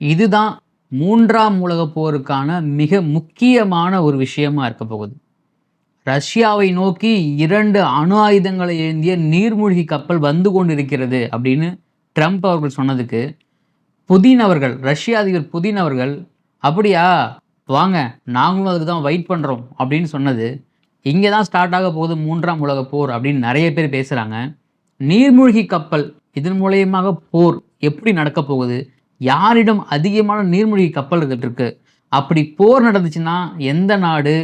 இதுதான் மூன்றாம் உலகப் போருக்கான மிக முக்கியமான ஒரு விஷயமா இருக்க போகுது. ரஷ்யாவை நோக்கி இரண்டு அணு ஆயுதங்களை ஏந்திய நீர்மூழ்கி கப்பல் வந்து கொண்டிருக்கிறது அப்படின்னு ட்ரம்ப் அவர்கள் சொன்னதுக்கு புதின் அவர்கள் ரஷ்ய அதிபர் புதின் அவர்கள் அப்படியா? வாங்க நாங்களும் அதுக்கு தான் வெயிட் பண்ணுறோம் அப்படின்னு சொன்னது இங்கே தான் ஸ்டார்ட் ஆக போகுது மூன்றாம் உலக போர் அப்படின்னு நிறைய பேர் பேசுகிறாங்க நீர்மூழ்கி கப்பல் இதன் மூலயமாக போர் எப்படி நடக்க போகுது? யாரிடம் அதிகமான நீர்மூழ்கி கப்பல்கள் இருக்கு அப்படி போர் நடந்துச்சுன்னா எந்த நாடு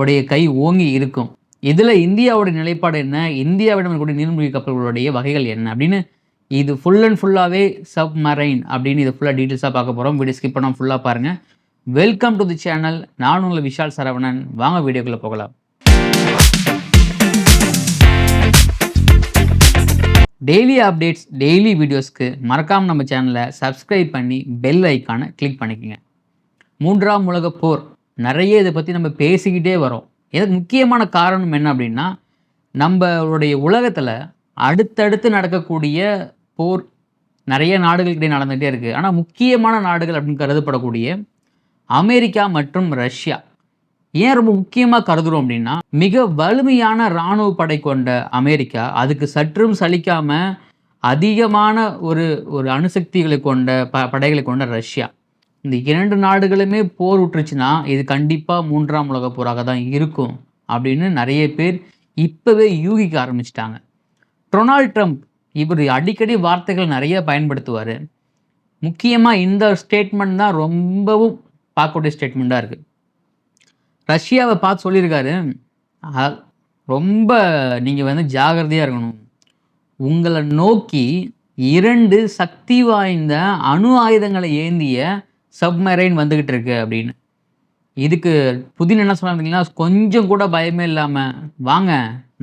உடைய கை ஓங்கி இருக்கும்? இதில் இந்தியாவுடைய நிலைப்பாடு என்ன? இந்தியாவிடம் இருக்கக்கூடிய நீர்மூழ்கி கப்பல்களுடைய வகைகள் என்ன? அப்படின்னு இது ஃபுல் அண்ட் ஃபுல்லாகவே சப்மரைன் அப்படின்னு இது ஃபுல்லாக டீட்டெயில்ஸாக பார்க்க போகிறோம் வீடியோ ஸ்கிப் பண்ணால் ஃபுல்லாக பாருங்கள் வெல்கம் டு தி சேனல் நான் உங்கள் விஷால் சரவணன். வாங்க வீடியோக்குள்ளே போகலாம். டெய்லி அப்டேட்ஸ் டெய்லி வீடியோஸ்க்கு மறக்காமல் நம்ம சேனலை சப்ஸ்கிரைப் பண்ணி பெல் ஐக்கானை கிளிக் பண்ணிக்கோங்க. மூன்றாம் உலகப் போர். நிறைய இதை பற்றி நம்ம பேசிக்கிட்டே வரோம். இதுக்கு முக்கியமான காரணம் என்ன அப்படின்னா நம்மளுடைய உலகத்தில் அடுத்தடுத்து நடக்கக்கூடிய போர் நிறைய நாடுகளுக்கிடையே நடந்துகிட்டே இருக்குது ஆனால் முக்கியமான நாடுகள் அப்படின்னு கருதப்படக்கூடிய அமெரிக்கா மற்றும் ரஷ்யா. ஏன் ரொம்ப முக்கியமாக கருதுகிறோம் அப்படின்னா மிக வலிமையான இராணுவ படை கொண்ட அமெரிக்கா அதுக்கு சற்றும் சலிக்காமல் அதிகமான ஒரு ஒரு அணுசக்திகளை கொண்ட ப படைகளை கொண்ட ரஷ்யா. இந்த இரண்டு நாடுகளுமே போர் விட்டுருச்சுன்னா இது கண்டிப்பாக மூன்றாம் உலக போராக தான் இருக்கும் அப்படின்னு நிறைய பேர் இப்போவே யூகிக்க ஆரம்பிச்சிட்டாங்க. டொனால்ட் ட்ரம்ப் இவர் அடிக்கடி வார்த்தைகள் நிறைய பயன்படுத்துவார். முக்கியமாக இந்த ஸ்டேட்மெண்ட் தான் ரொம்பவும் பார்க்கக்கூடிய ஸ்டேட்மெண்ட்டாக இருக்குது ரஷ்யாவை பார்த்து சொல்லியிருக்காரு. ரொம்ப நீங்கள் வந்து ஜாகிரதையாக இருக்கணும். உங்களை நோக்கி இரண்டு சக்தி வாய்ந்த அணு ஆயுதங்களை ஏந்திய சப்மரைன் வந்துக்கிட்டு இருக்கு அப்படின்னு. இதுக்கு புதின் என்ன சொன்னாங்கன்னா கொஞ்சம் கூட பயமே இல்லாமல் வாங்க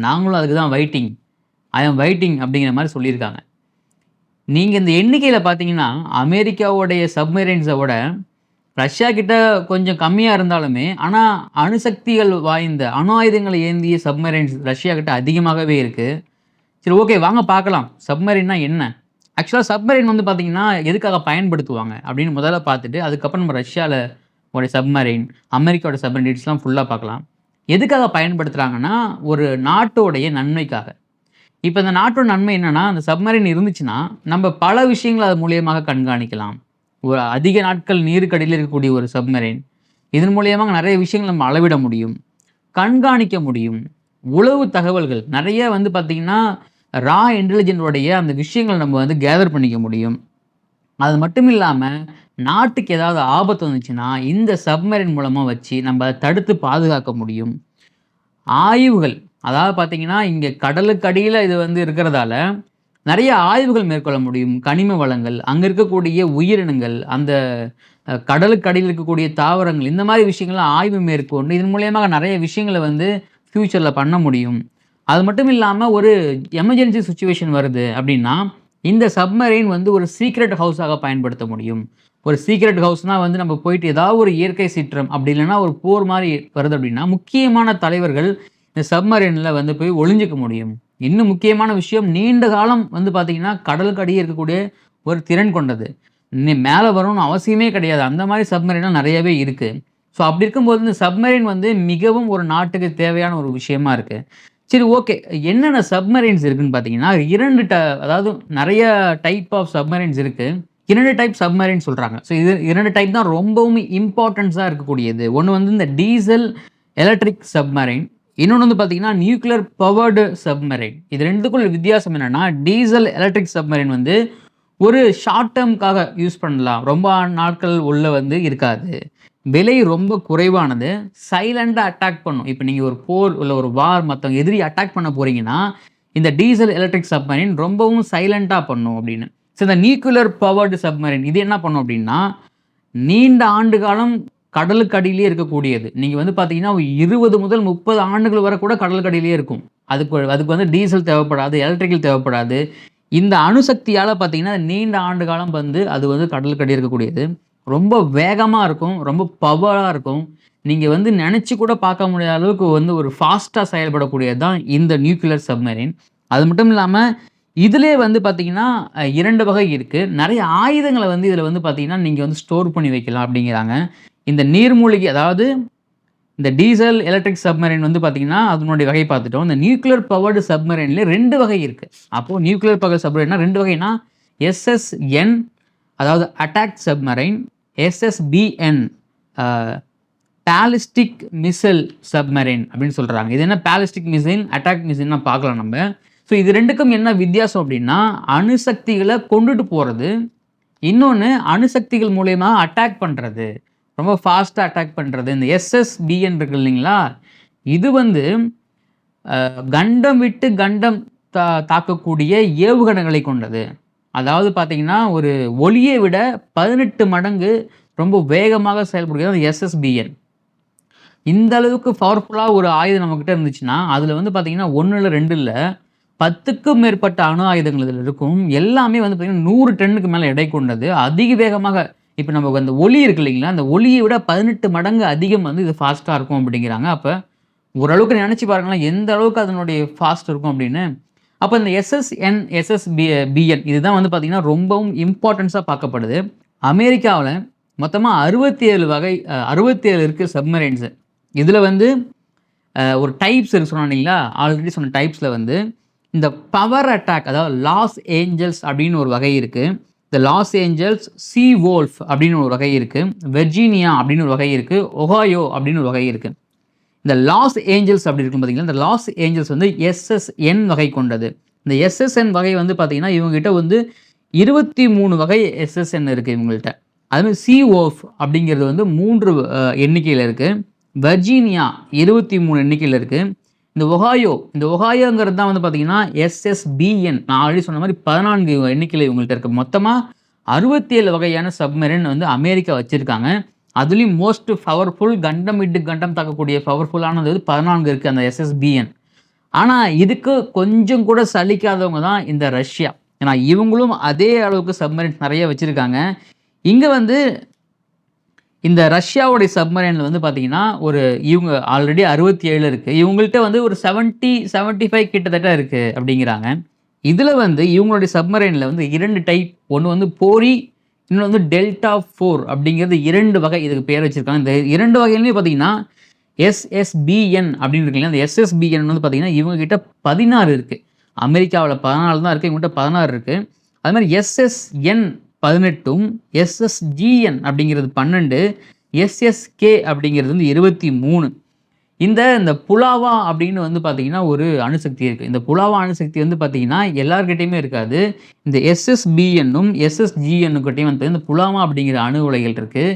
நாங்களும் அதுக்கு தான் வெயிட்டிங் ஐ எம் வெயிட்டிங் அப்படிங்கிற மாதிரி சொல்லியிருக்காங்க. நீங்கள் இந்த எண்ணிக்கையில் பார்த்தீங்கன்னா அமெரிக்காவுடைய சப்மரைன்ஸை விட ரஷ்யா கிட்ட கொஞ்சம் கம்மியாக இருந்தாலுமே ஆனால் அணுசக்திகள் வாய்ந்த அணு ஆயுதங்களை ஏந்திய சப்மரைன்ஸ் ரஷ்யா கிட்ட அதிகமாகவே இருக்குது சரி ஓகே வாங்க பார்க்கலாம். சப்மரைன்னா என்ன? ஆக்சுவலாக சப்மரைன் வந்து பார்த்தீங்கன்னா எதுக்காக பயன்படுத்துவாங்க? அப்படின்னு முதல்ல பார்த்துட்டு அதுக்கப்புறம் நம்ம ரஷ்யாவில் உடைய சப்மரைன் அமெரிக்காவோட சப்மரைன் டீட்ஸ்லாம் ஃபுல்லாக பார்க்கலாம். எதுக்காக பயன்படுத்துகிறாங்கன்னா ஒரு நாட்டோடைய நன்மைக்காக. இப்போ இந்த நாட்டோட நன்மை என்னென்னா அந்த சப்மரைன் இருந்துச்சுன்னா நம்ம பல விஷயங்களை அது மூலியமாக கண்காணிக்கலாம். ஒரு அதிக நாட்கள் நீருக்கடியில் இருக்கக்கூடிய ஒரு சப்மரைன். இதன் மூலியமாக நிறைய விஷயங்கள் நம்ம அளவிட முடியும் கண்காணிக்க முடியும். உளவு தகவல்கள் நிறைய வந்து பார்த்திங்கன்னா ரா இன்டெலிஜென்டோடைய அந்த விஷயங்களை நம்ம வந்து கேதர் பண்ணிக்க முடியும். அது மட்டும் இல்லாமல் நாட்டுக்கு ஏதாவது ஆபத்து வந்துச்சுன்னா இந்த சப்மரைன் மூலமாக வச்சு நம்ம அதை தடுத்து பாதுகாக்க முடியும். ஆய்வுகள் அதாவது பார்த்தீங்கன்னா இங்கே கடலுக்கு அடியில் இது வந்து இருக்கிறதால நிறைய ஆய்வுகள் மேற்கொள்ள முடியும். கனிம வளங்கள் அங்கே இருக்கக்கூடிய உயிரினங்கள் அந்த கடலுக்கு அடியில் இருக்கக்கூடிய தாவரங்கள் இந்த மாதிரி விஷயங்கள்லாம் ஆய்வு மேற்கொண்டு இதன் மூலயமாக நிறைய விஷயங்களை வந்து ஃப்யூச்சரில் பண்ண முடியும். அது மட்டும் இல்லாமல் ஒரு எமர்ஜென்சி சுச்சுவேஷன் வருது அப்படின்னா இந்த சப்மரைன் வந்து ஒரு சீக்ரெட் ஹவுஸாக பயன்படுத்த முடியும். ஒரு சீக்ரெட் ஹவுஸ்னால் வந்து நம்ம போயிட்டு ஏதாவது ஒரு இயற்கை சீற்றம் அப்படி இல்லைன்னா ஒரு போர் மாதிரி வருது அப்படின்னா முக்கியமான தலைவர்கள் இந்த சப்மரைனில் வந்து போய் ஒளிஞ்சிக்க முடியும். இன்னும் முக்கியமான விஷயம் நீண்ட காலம் வந்து பார்த்திங்கன்னா கடலுக்கு அடியே இருக்கக்கூடிய ஒரு திறன் கொண்டது. நீ மேலே வரணும்னு அவசியமே கிடையாது. அந்த மாதிரி சப்மரின்லாம் நிறையவே இருக்குது ஸோ அப்படி இருக்கும்போது இந்த சப்மரின் வந்து மிகவும் ஒரு நாட்டுக்கு தேவையான ஒரு விஷயமா இருக்குது சரி ஓகே என்னென்ன சப்மரின்ஸ் இருக்குதுன்னு பார்த்தீங்கன்னா இரண்டு ட அதாவது நிறைய டைப் ஆஃப் சப்மரின்ஸ் இருக்குது இரண்டு டைப் சப்மரின் சொல்கிறாங்க ஸோ இது இரண்டு டைப் தான் ரொம்பவும் இம்பார்ட்டன்ஸாக இருக்கக்கூடியது. ஒன்று வந்து இந்த டீசல் எலக்ட்ரிக் சப்மரைன் இன்னொன்று வந்து பார்த்தீங்கன்னா நியூக்ளியர் பவர்டு சப்மரைன் இது ரெண்டுக்குள்ள வித்தியாசம் என்னென்னா டீசல் எலக்ட்ரிக் சப்மரைன் வந்து ஒரு ஷார்ட் டேர்முக்காக யூஸ் பண்ணலாம். ரொம்ப நாட்கள் உள்ள வந்து இருக்காது. விலை ரொம்ப குறைவானது. சைலண்டாக அட்டாக் பண்ணும். இப்போ நீங்கள் ஒரு போர் இல்லை ஒரு வார் மற்றவங்க எதிரி அட்டாக் பண்ண போகிறீங்கன்னா இந்த டீசல் எலக்ட்ரிக் சப்மரின் ரொம்பவும் சைலண்டாக பண்ணும் அப்படின்னு. ஸோ இந்த நியூக்ளியர் பவர்டு சப்மரின் இது என்ன பண்ணும் அப்படின்னா நீண்ட ஆண்டு காலம் கடலுக்கு அடியிலே இருக்கக்கூடியது. நீங்கள் வந்து பார்த்தீங்கன்னா இருபது முதல் முப்பது ஆண்டுகள் வரை கூட கடலுக்கு அடியிலே இருக்கும். அதுக்கு அதுக்கு வந்து டீசல் தேவைப்படாது எலக்ட்ரிக்கல் தேவைப்படாது. இந்த அணுசக்தியால் பார்த்தீங்கன்னா நீண்ட ஆண்டு காலம் வந்து அது வந்து கடலுக்கு இருக்கக்கூடியது. ரொம்ப வேகமாக இருக்கும் ரொம்ப பவராக இருக்கும். நீங்கள் வந்து நினச்சி கூட பார்க்க முடியாத அளவுக்கு வந்து ஒரு ஃபாஸ்ட்டாக செயல்படக்கூடியது தான் இந்த நியூக்ளியர் சப்மரீன் அது மட்டும் இல்லாமல் இதிலே வந்து பார்த்திங்கன்னா இரண்டு வகை இருக்குது நிறைய ஆயுதங்களை வந்து இதில் வந்து பார்த்திங்கன்னா நீங்கள் வந்து ஸ்டோர் பண்ணி வைக்கலாம் அப்படிங்கிறாங்க. இந்த நீர்மூழ்கி அதாவது இந்த டீசல் எலக்ட்ரிக் சப்மரைன் வந்து பார்த்திங்கன்னா அதனுடைய வகை பார்த்துட்டோம். இந்த நியூக்ளியர் பவர்டு சப்மரைனில் ரெண்டு வகை இருக்குது அப்போது நியூக்ளியர் பவர் சப்மரைனா ரெண்டு வகைனா எஸ்எஸ்என் அதாவது attack submarine SSBN ballistic missile submarine அப்படின்னு சொல்கிறாங்க இது என்ன பேலிஸ்டிக் மிசைல் அட்டாக் மிசைல்னா பார்க்கலாம் நம்ம. ஸோ இது ரெண்டுக்கும் என்ன வித்தியாசம் அப்படின்னா அணுசக்திகளை கொண்டுட்டு போகிறது இன்னொன்று அணுசக்திகள் மூலயமா அட்டாக் பண்ணுறது ரொம்ப ஃபாஸ்ட்டாக அட்டாக் பண்ணுறது இந்த எஸ்எஸ்பிஎன் இருக்குது இல்லைங்களா? இது வந்து கண்டம் விட்டு கண்டம் தா தாக்கக்கூடிய ஏவுகணைகளை கொண்டது. அதாவது பார்த்தீங்கன்னா ஒரு ஒளியை விட பதினெட்டு மடங்கு ரொம்ப வேகமாக செயல்படுகிறது அந்த எஸ்எஸ்பிஎன் இந்த அளவுக்கு பவர்ஃபுல்லாக ஒரு ஆயுதம் நம்மக்கிட்ட இருந்துச்சுன்னா அதில் வந்து பார்த்திங்கன்னா ஒன்று இல்லை ரெண்டு இல்லை பத்துக்கும் மேற்பட்ட அணு ஆயுதங்கள் இதில் இருக்கும். எல்லாமே வந்து பார்த்திங்கன்னா நூறு டன்னுக்கு மேலே எடை கொண்டது. அதிக வேகமாக இப்போ நமக்கு அந்த ஒலி இருக்கு இல்லைங்களா? அந்த ஒலியை விட பதினெட்டு மடங்கு அதிகம் வந்து இது ஃபாஸ்ட்டாக இருக்கும் அப்படிங்கிறாங்க. அப்போ ஓரளவுக்கு நினச்சி பாருங்களேன் எந்த அளவுக்கு அதனுடைய ஃபாஸ்ட் இருக்கும் அப்படின்னு. அப்போ இந்த எஸ்எஸ்என் எஸ்எஸ்பி பிஎன் இதுதான் வந்து பார்த்திங்கன்னா ரொம்பவும் இம்பார்ட்டன்ஸாக பார்க்கப்படுது. அமெரிக்காவில் மொத்தமாக அறுபத்தி ஏழு வகை அறுபத்தி ஏழு இருக்குது சப்மரைன்ஸு இதில் வந்து ஒரு டைப்ஸ் இருக்கு சொன்னோம் இல்லைங்களா? ஆல்ரெடி சொன்ன டைப்ஸில் வந்து இந்த பவர் அட்டாக் அதாவது லாஸ் ஏஞ்சல்ஸ் அப்படின்னு ஒரு வகை இருக்குது இந்த லாஸ் ஏஞ்சல்ஸ் சி வோல்ஃப் அப்படின்னு ஒரு வகை இருக்குது வெர்ஜீனியா அப்படின்னு ஒரு வகை இருக்குது ஒஹாயோ அப்படின்னு ஒரு வகை இருக்குது இந்த லாஸ் ஏஞ்சல்ஸ் அப்படி இருக்கும் பார்த்திங்கன்னா இந்த லாஸ் ஏஞ்சல்ஸ் வந்து எஸ்எஸ்என் வகை கொண்டது. இந்த எஸ்எஸ்என் வகை வந்து பார்த்திங்கன்னா இவங்ககிட்ட வந்து இருபத்தி மூணு வகை எஸ்எஸ்என் இருக்குது இவங்கள்ட்ட. அதுமாதிரி சி ஓஃப் அப்படிங்கிறது வந்து மூன்று எண்ணிக்கையில் இருக்குது வர்ஜீனியா இருபத்தி மூணு எண்ணிக்கையில் இருக்குது இந்த ஒகாயோ இந்த ஒகாயோங்கிறது தான் வந்து பார்த்தீங்கன்னா எஸ்எஸ்பிஎன் நான் ஆல்ரெடி சொன்ன மாதிரி பதினான்கு எண்ணிக்கையில் இவங்கள்ட்ட இருக்குது மொத்தமாக அறுபத்தி ஏழு வகையான சப்மரின் வந்து அமெரிக்கா வச்சுருக்காங்க. அதுலேயும் மோஸ்ட் பவர்ஃபுல் கண்டம் இட்டு கண்டம் தாக்கக்கூடிய பவர்ஃபுல்லானது வந்து பதினான்கு இருக்குது அந்த எஸ்எஸ்பிஎன் ஆனால் இதுக்கு கொஞ்சம் கூட சலிக்காதவங்க தான் இந்த ரஷ்யா. ஏன்னா இவங்களும் அதே அளவுக்கு சப்மரின்ஸ் நிறைய வச்சுருக்காங்க. இங்கே வந்து இந்த ரஷ்யாவுடைய சப்மரைனில் வந்து பார்த்தீங்கன்னா ஒரு இவங்க ஆல்ரெடி அறுபத்தி ஏழு இருக்குது இவங்கள்ட்ட வந்து ஒரு செவன்ட்டி செவன்ட்டி ஃபைவ் கிட்டத்தட்ட இருக்குது அப்படிங்கிறாங்க. இதில் வந்து இவங்களுடைய சப்மரைனில் வந்து இரண்டு டைப் ஒன்று வந்து போரி இன்னொன்று வந்து டெல்டா ஃபோர் அப்படிங்கிறது இரண்டு வகை இதுக்கு பேர் வச்சுருக்காங்க. இந்த இரண்டு வகையிலையும் பார்த்தீங்கன்னா எஸ்எஸ்பிஎன் அப்படின்னு இருக்கு அந்த எஸ்எஸ்பிஎன் வந்து பார்த்தீங்கன்னா இவங்ககிட்ட பதினாறு இருக்குது அமெரிக்காவில் பதினாலு தான் இருக்குது இவங்ககிட்ட பதினாறு இருக்குது அது மாதிரி எஸ்எஸ்என் பதினெட்டும் எஸ்எஸ்ஜிஎன் அப்படிங்கிறது பன்னெண்டு எஸ்எஸ்கே அப்படிங்கிறது வந்து இருபத்தி மூணு. இந்த இந்த புலாவா அப்படின்னு வந்து பார்த்தீங்கன்னா ஒரு அணுசக்தி இருக்குது இந்த புலாவா அணுசக்தி வந்து பார்த்தீங்கன்னா எல்லார்கிட்டையுமே இருக்காது. இந்த எஸ்எஸ்பிஎன்னும் எஸ்எஸ்ஜிஎன்னுக்கிட்டையும் வந்து இந்த புலாவா அப்படிங்கிற அணு உலைகள் இருக்குது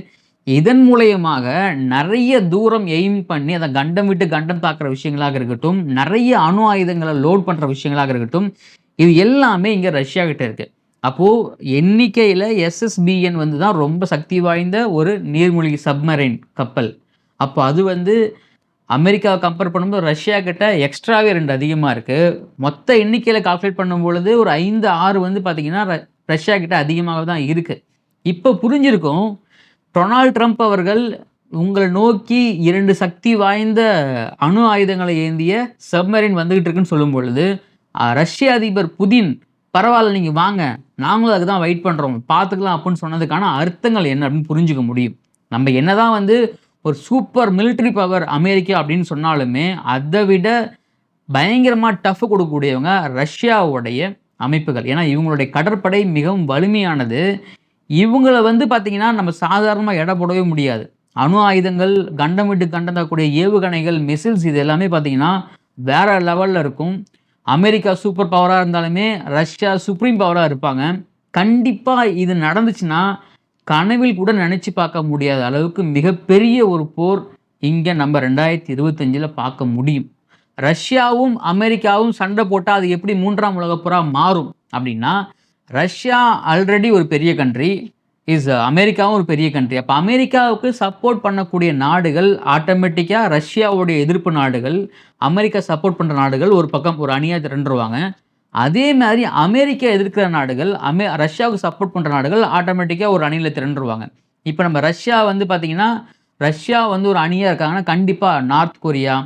இதன் மூலயமாக நிறைய தூரம் எய்ம் பண்ணி அதை கண்டம் விட்டு கண்டம் தாக்குற விஷயங்களாக இருக்கட்டும் நிறைய அணு ஆயுதங்களை லோட் பண்ணுற விஷயங்களாக இருக்கட்டும் இது எல்லாமே இங்கே ரஷ்யா கிட்ட இருக்குது அப்போது எண்ணிக்கையில் எஸ்எஸ்பிஎன் வந்து தான் ரொம்ப சக்தி வாய்ந்த ஒரு நீர்மூழ்கி சப்மரைன் கப்பல். அப்போ அது வந்து அமெரிக்காவை கம்பேர் பண்ணும்போது ரஷ்யா கிட்ட எக்ஸ்ட்ராவே ரெண்டு அதிகமாக இருக்குது மொத்த எண்ணிக்கையில் கால்குலேட் பண்ணும் பொழுது ஒரு ஐந்து ஆறு வந்து பார்த்திங்கன்னா ர- ரஷ்யா கிட்ட அதிகமாக தான் இருக்குது இப்போ புரிஞ்சிருக்கும் டொனால்ட் ட்ரம்ப் அவர்கள் உங்களை நோக்கி இரண்டு சக்தி வாய்ந்த அணு ஆயுதங்களை ஏந்திய சப்மரின் வந்துகிட்டு இருக்குன்னு சொல்லும் பொழுது ரஷ்ய அதிபர் புதின் பரவாயில்ல நீங்கள் வாங்க. நாங்களும் அதுக்கு தான் வெயிட் பண்ணுறோம் பார்த்துக்கலாம் அப்படின்னு சொன்னதுக்கான அர்த்தங்கள் என்ன அப்படின்னு புரிஞ்சுக்க முடியும். நம்ம என்ன தான் வந்து ஒரு சூப்பர் மிலிட்ரி பவர் அமெரிக்கா அப்படின்னு சொன்னாலுமே அதை விட பயங்கரமாக டஃப் கொடுக்கக்கூடியவங்க ரஷ்யாவுடைய அமைப்புகள். ஏன்னா இவங்களுடைய கடற்படை மிகவும் வலிமையானது. இவங்களை வந்து பார்த்திங்கன்னா நம்ம சாதாரணமாக எடை போடவே முடியாது. அணு ஆயுதங்கள் கண்டம் விட்டு கண்டம் ஏவுகணைகள் மிசில்ஸ் இது எல்லாமே பார்த்திங்கன்னா வேற லெவலில் இருக்கும். அமெரிக்கா சூப்பர் பவராக இருந்தாலுமே ரஷ்யா சுப்ரீம் பவராக இருப்பாங்க. கண்டிப்பாக இது நடந்துச்சுன்னா கனவில் கூட நினச்சி பார்க்க முடியாத அளவுக்கு மிகப்பெரிய ஒரு போர் இங்கே நம்ம ரெண்டாயிரத்தி இருபத்தஞ்சில் பார்க்க முடியும். ரஷ்யாவும் அமெரிக்காவும் சண்டை போட்டால் அது எப்படி மூன்றாம் உலகப் போராக மாறும் அப்படின்னா ரஷ்யா ஆல்ரெடி ஒரு பெரிய கண்ட்ரி இஸ் uh, அமெரிக்காவும் ஒரு பெரிய கண்ட்ரி அப்போ அமெரிக்காவுக்கு சப்போர்ட் பண்ணக்கூடிய நாடுகள் ஆட்டோமேட்டிக்காக ரஷ்யாவுடைய எதிர்ப்பு நாடுகள் அமெரிக்கா சப்போர்ட் பண்ணுற நாடுகள் ஒரு பக்கம் ஒரு அணியாக திரண்டுருவாங்க. அதே மாதிரி அமெரிக்கா எதிர்க்கிற நாடுகள் அமெ ரஷ்யாவுக்கு சப்போர்ட் பண்ணுற நாடுகள் ஆட்டோமேட்டிக்காக ஒரு அணியில் திரண்டுருவாங்க. இப்போ நம்ம ரஷ்யா வந்து பார்த்திங்கன்னா ரஷ்யா வந்து ஒரு அணியாக இருக்காங்கன்னா கண்டிப்பாக நார்த் கொரியா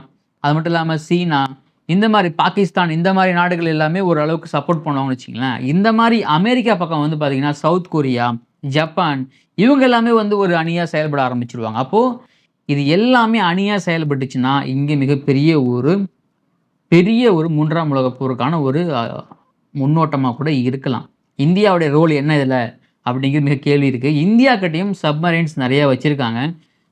அது மட்டும் இல்லாமல் சீனா இந்த மாதிரி பாகிஸ்தான் இந்த மாதிரி நாடுகள் எல்லாமே ஓரளவுக்கு சப்போர்ட் பண்ணுவாங்கன்னு வச்சிங்களேன் இந்த மாதிரி அமெரிக்கா பக்கம் வந்து பார்த்திங்கன்னா சவுத் கொரியா ஜப்பான் இவங்க எல்லாமே வந்து ஒரு அணியாக செயல்பட ஆரம்பிச்சிருவாங்க. அப்போது இது எல்லாமே அணியாக செயல்பட்டுச்சுன்னா இங்கே மிகப்பெரிய ஒரு பெரிய ஒரு மூன்றாம் உலக போருக்கான ஒரு முன்னோட்டமாக கூட இருக்கலாம். இந்தியாவுடைய ரோல் என்ன இதில்? அப்படிங்கிறது மிக கேள்வி இருக்குது இந்தியா கிட்டேயும் சப்மரைன்ஸ் நிறையா வச்சுருக்காங்க.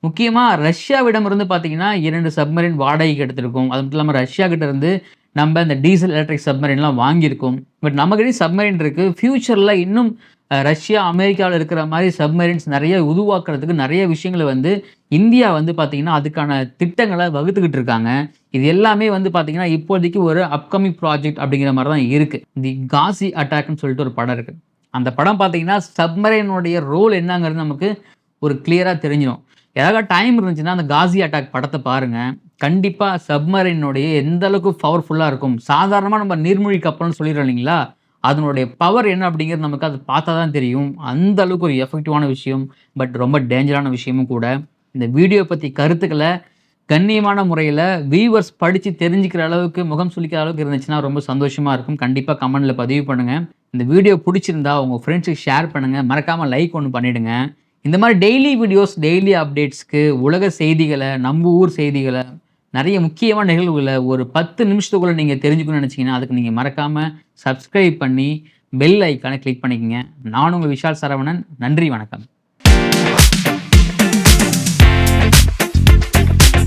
முக்கியமாக ரஷ்யாவிடம் இருந்து பார்த்தீங்கன்னா இரண்டு சப்மரின் வாடகைக்கு எடுத்திருக்கோம். அது மட்டும் இல்லாமல் ரஷ்யா கிட்டேருந்து நம்ம இந்த டீசல் எலக்ட்ரிக் சப்மரின்லாம் வாங்கியிருக்கோம். பட் நம்மகிட்டே சப்மரின் இருக்குது ஃப்யூச்சரில் இன்னும் ரஷ்யா அமெரிக்காவில் இருக்கிற மாதிரி சப்மரீன்ஸ் நிறைய உருவாக்குறதுக்கு நிறைய விஷயங்களை வந்து இந்தியா வந்து பார்த்திங்கன்னா அதுக்கான திட்டங்களை வகுத்துக்கிட்டு இருக்காங்க. இது எல்லாமே வந்து பார்த்திங்கன்னா இப்போதைக்கு ஒரு அப்கமிங் ப்ராஜெக்ட் அப்படிங்கிற மாதிரி தான் இருக்குது தி காசி அட்டாக்னு சொல்லிட்டு ஒரு படம் இருக்குது அந்த படம் பார்த்தீங்கன்னா சப்மரீனுடைய ரோல் என்னங்கிறது நமக்கு ஒரு கிளியராக தெரிஞ்சிடும் ஏதாவது டைம் இருந்துச்சுன்னா அந்த காசி அட்டாக் படத்தை பாருங்கள் கண்டிப்பாக சப்மரீனுடைய எந்த அளவுக்கு பவர்ஃபுல்லாக இருக்கும். சாதாரணமாக நம்ம நீர்மூழ்கி கப்பல்னு சொல்லிடுறோம் இல்லைங்களா? அதனுடைய பவர் என்ன அப்படிங்கிறது நமக்கு அது பார்த்தா தான் தெரியும். அந்த அளவுக்கு ஒரு எஃபெக்டிவான விஷயம் பட் ரொம்ப டேஞ்சரான விஷயமும் கூட. இந்த வீடியோ பற்றி கருத்துக்களை கண்ணியமான முறையில் வியூவர்ஸ் படித்து தெரிஞ்சுக்கிற அளவுக்கு முகம் சுளிக்கிற அளவுக்கு இருந்துச்சுன்னா ரொம்ப சந்தோஷமாக இருக்கும். கண்டிப்பாக கமெண்டில் பதிவு பண்ணுங்கள் இந்த வீடியோ பிடிச்சிருந்தா உங்கள் ஃப்ரெண்ட்ஸுக்கு ஷேர் பண்ணுங்கள் மறக்காமல் லைக் ஒன்று பண்ணிவிடுங்க இந்த மாதிரி டெய்லி வீடியோஸ் டெய்லி அப்டேட்ஸ்க்கு உலக செய்திகளை நம்ம ஊர் செய்திகளை நிறைய முக்கியமான நிகழ்வுகளை ஒரு பத்து நிமிஷத்துக்குள்ளே நீங்கள் தெரிஞ்சுக்கணும்னு நினச்சிங்கன்னா அதுக்கு நீங்கள் மறக்காமல் சப்ஸ்கிரைப் பண்ணி பெல் ஐக்கானை கிளிக் பண்ணிக்கங்க. நான் உங்கள் விஷால் சரவணன். நன்றி வணக்கம்.